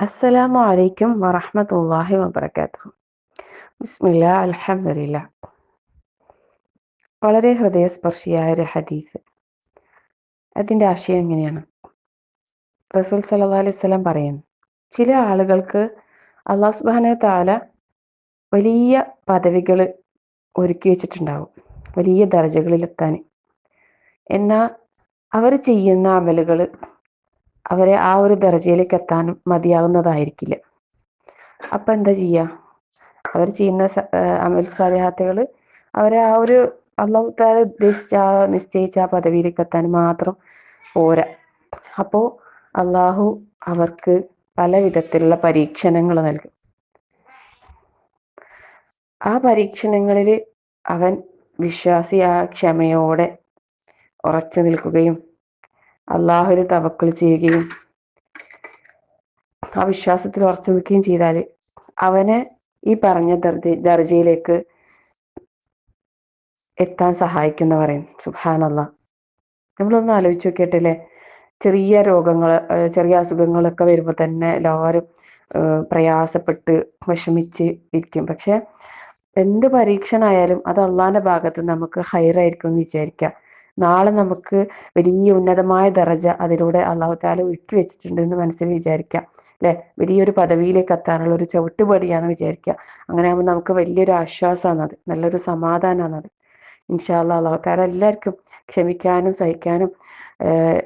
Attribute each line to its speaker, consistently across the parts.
Speaker 1: അസ്സലാമു അലൈക്കും വറഹ്മത്തുള്ളാഹി വബറകാതുഹു. ബിസ്മില്ല അലഹമില്ല വളരെ ഹൃദയസ്പർശിയായ ഒരു ഹദീസ്. അതിന്റെ ആശയം എങ്ങനെയാണ് റസൂൽ സല്ലാ അലൈഹി സ്വലം പറയുന്നു ചില ആളുകൾക്ക് അള്ളാഹു സുബാന താല വലിയ പദവികൾ ഒരുക്കി വെച്ചിട്ടുണ്ടാവും വലിയ ദർജകളിലെത്താൻ. എന്നാൽ അവർ ചെയ്യുന്ന അമലുകൾ അവരെ ആ ഒരു ദർജയിലേക്ക് എത്താൻ മതിയാകുന്നതായിരിക്കില്ല അപ്പം എന്താ ചെയ്യുക അവർ ചെയ്യുന്ന അമൽ സാലിഹാത്തുകൾ അവരെ ആ ഒരു അള്ളാഹു ഉദ്ദേശിച്ച നിശ്ചയിച്ച ആ പദവിയിലേക്ക് എത്താൻ മാത്രം പോരാ. അപ്പോൾ അള്ളാഹു അവർക്ക് പല വിധത്തിലുള്ള പരീക്ഷണങ്ങൾ നൽകും. ആ പരീക്ഷണങ്ങളിൽ അവൻ വിശ്വാസിയാ ക്ഷമയോടെ ഉറച്ചു നിൽക്കുകയും അള്ളാഹുവിൽ തവക്കൾ ചെയ്യുകയും ആ വിശ്വാസത്തിൽ ഉറച്ചു നിൽക്കുകയും ചെയ്താൽ അവനെ ഈ പറഞ്ഞ ദർജ ദർജയിലേക്ക് എത്താൻ സഹായിക്കുന്ന പറയും. സുഹാനല്ല നമ്മളൊന്ന് ആലോചിച്ച് നോക്കിയിട്ടില്ലേ? ചെറിയ രോഗങ്ങൾ ചെറിയ അസുഖങ്ങളൊക്കെ വരുമ്പോൾ തന്നെ എല്ലാവരും പ്രയാസപ്പെട്ട് വിഷമിച്ച് ഇരിക്കും. പക്ഷെ എന്ത് പരീക്ഷണമായാലും അത് അള്ളാന്റെ ഭാഗത്ത് നമുക്ക് ഹൈറായിരിക്കും എന്ന് വിചാരിക്കാം. നാളെ നമുക്ക് വലിയ ഉന്നതമായ ദറജ അതിലൂടെ അള്ളാഹു താല ഒരുക്കി വെച്ചിട്ടുണ്ട് എന്ന് മനസ്സിൽ വിചാരിക്കാം. അല്ലെ? വലിയൊരു പദവിയിലേക്ക് എത്താനുള്ള ഒരു ചവിട്ടുപടിയാണെന്ന് വിചാരിക്കുക അങ്ങനെ ആകുമ്പോൾ നമുക്ക് വലിയൊരു ആശ്വാസമാണ് അത്. നല്ലൊരു സമാധാനമാണ് ഇൻഷാല്ല അള്ളാഹു താല എല്ലാവർക്കും ക്ഷമിക്കാനും സഹിക്കാനും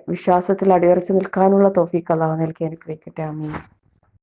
Speaker 1: വിശ്വാസത്തിൽ അടിയുറച്ചു നിൽക്കാനുള്ള തോഫീക്ക് അള്ളാഹു നൽകി അനുഗ്രഹിക്കട്ടെ. അമീൻ